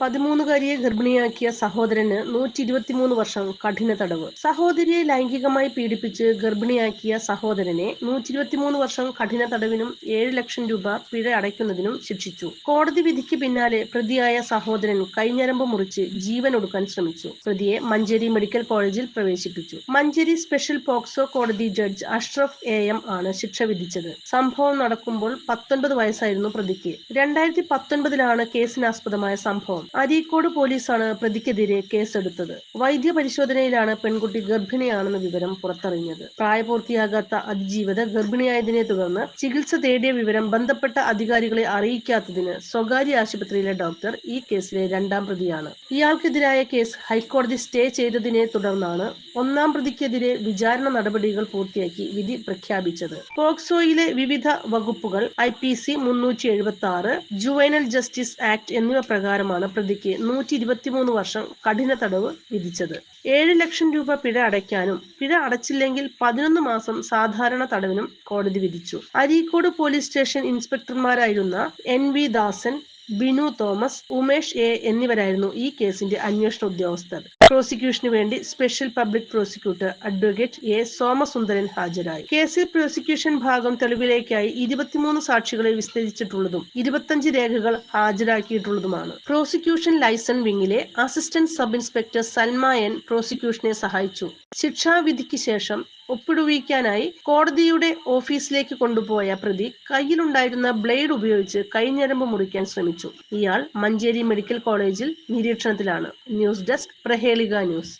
പതിമൂന്നുകാരിയെ ഗർഭിണിയാക്കിയ സഹോദരന് നൂറ്റി ഇരുപത്തിമൂന്ന് വർഷം കഠിന തടവ്. സഹോദരിയെ ലൈംഗികമായി പീഡിപ്പിച്ച് ഗർഭിണിയാക്കിയ സഹോദരനെ നൂറ്റി ഇരുപത്തിമൂന്ന് വർഷം കഠിന തടവിനും ഏഴ് ലക്ഷം രൂപ പിഴ അടയ്ക്കുന്നതിനും ശിക്ഷിച്ചു. കോടതി വിധിക്ക് പിന്നാലെ പ്രതിയായ സഹോദരൻ കൈഞ്ഞരമ്പ് മുറിച്ച് ജീവൻ ഒടുക്കാൻ ശ്രമിച്ചു. പ്രതിയെ മഞ്ചേരി മെഡിക്കൽ കോളേജിൽ പ്രവേശിപ്പിച്ചു. മഞ്ചേരി സ്പെഷ്യൽ പോക്സോ കോടതി ജഡ്ജ് അഷ്റഫ് എ എം ആണ് ശിക്ഷ വിധിച്ചത്. സംഭവം നടക്കുമ്പോൾ പത്തൊൻപത് വയസ്സായിരുന്നു പ്രതിക്ക്. രണ്ടായിരത്തി പത്തൊൻപതിലാണ് കേസിനാസ്പദമായ സംഭവം. അരീക്കോട് പോലീസാണ് പ്രതിക്കെതിരെ കേസെടുത്തത്. വൈദ്യ പരിശോധനയിലാണ് പെൺകുട്ടി ഗർഭിണിയാണെന്ന വിവരം പുറത്തറിഞ്ഞത്. പ്രായപൂർത്തിയാകാത്ത അതിജീവിത ഗർഭിണിയായതിനെ തുടർന്ന് ചികിത്സ തേടിയ വിവരം ബന്ധപ്പെട്ട അധികാരികളെ അറിയിക്കാത്തതിന് സ്വകാര്യ ആശുപത്രിയിലെ ഡോക്ടർ ഈ കേസിലെ രണ്ടാം പ്രതിയാണ്. ഇയാൾക്കെതിരായ കേസ് ഹൈക്കോടതി സ്റ്റേ ചെയ്തതിനെ തുടർന്നാണ് ഒന്നാം പ്രതിക്കെതിരെ വിചാരണ നടപടികൾ പൂർത്തിയാക്കി വിധി പ്രഖ്യാപിച്ചത്. പോക്സോയിലെ വിവിധ വകുപ്പുകൾ ഐ പി സി മുന്നൂറ്റി എഴുപത്തി ആറ് ജുവൈനൽ ജസ്റ്റിസ് ആക്ട് എന്നിവ പ്രകാരമാണ് പ്രതിക്ക് നൂറ്റി ഇരുപത്തിമൂന്ന് വർഷം കഠിന തടവ് വിധിച്ചത്. ഏഴ് ലക്ഷം രൂപ പിഴ അടയ്ക്കാനും പിഴ അടച്ചില്ലെങ്കിൽ പതിനൊന്ന് മാസം സാധാരണ തടവിനും കോടതി വിധിച്ചു. Areekode police station ഇൻസ്പെക്ടർമാരായിരുന്ന N V Dasan Binu Thomas Umesh A എന്നിവരായിരുന്നു ഈ കേസിന്റെ അന്വേഷണ ഉദ്യോഗസ്ഥർ. പ്രോസിക്യൂഷന് വേണ്ടി special public prosecutor advocate A Somasundaran ഹാജരായി. കേസിൽ പ്രോസിക്യൂഷൻ ഭാഗം തെളിവിലേക്കായി ഇരുപത്തിമൂന്ന് സാക്ഷികളെ വിസ്തരിച്ചിട്ടുള്ളതും ഇരുപത്തഞ്ച് രേഖകൾ ഹാജരാക്കിയിട്ടുള്ളതുമാണ്. Prosecution licence വിങ്ങിലെ assistant sub inspector Salma N പ്രോസിക്യൂഷനെ സഹായിച്ചു. ശിക്ഷാവിധിക്ക് ശേഷം ഒപ്പിടുവിക്കാനായി കോടതിയുടെ ഓഫീസിലേക്ക് കൊണ്ടുപോയ പ്രതി കയ്യിലുണ്ടായിരുന്ന ബ്ലേഡ് ഉപയോഗിച്ച് കൈഞ്ഞരമ്പ് മുറിക്കാൻ ശ്രമിച്ചു. ഇയാൾ മഞ്ചേരി മെഡിക്കൽ കോളേജിൽ നിരീക്ഷണത്തിലാണ്. News desk Prahelika news.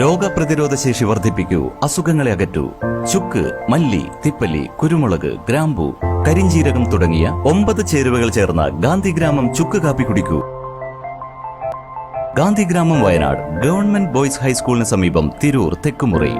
രോഗപ്രതിരോധ ശേഷി വർദ്ധിപ്പിക്കൂ. അസുഖങ്ങളെ അകറ്റൂ. ചുക്ക് മല്ലി തിപ്പല്ലി കുരുമുളക് ഗ്രാമ്പു കരിഞ്ചീരകം തുടങ്ങിയ ഒമ്പത് ചേരുവകൾ ചേർന്ന ഗാന്ധിഗ്രാമം ചുക്ക് കാപ്പി കുടിക്കൂ. ഗാന്ധിഗ്രാമം വയനാട് ഗവൺമെന്റ് ബോയ്സ് ഹൈസ്കൂളിന് സമീപം തിരൂർ തെക്കുമുറി.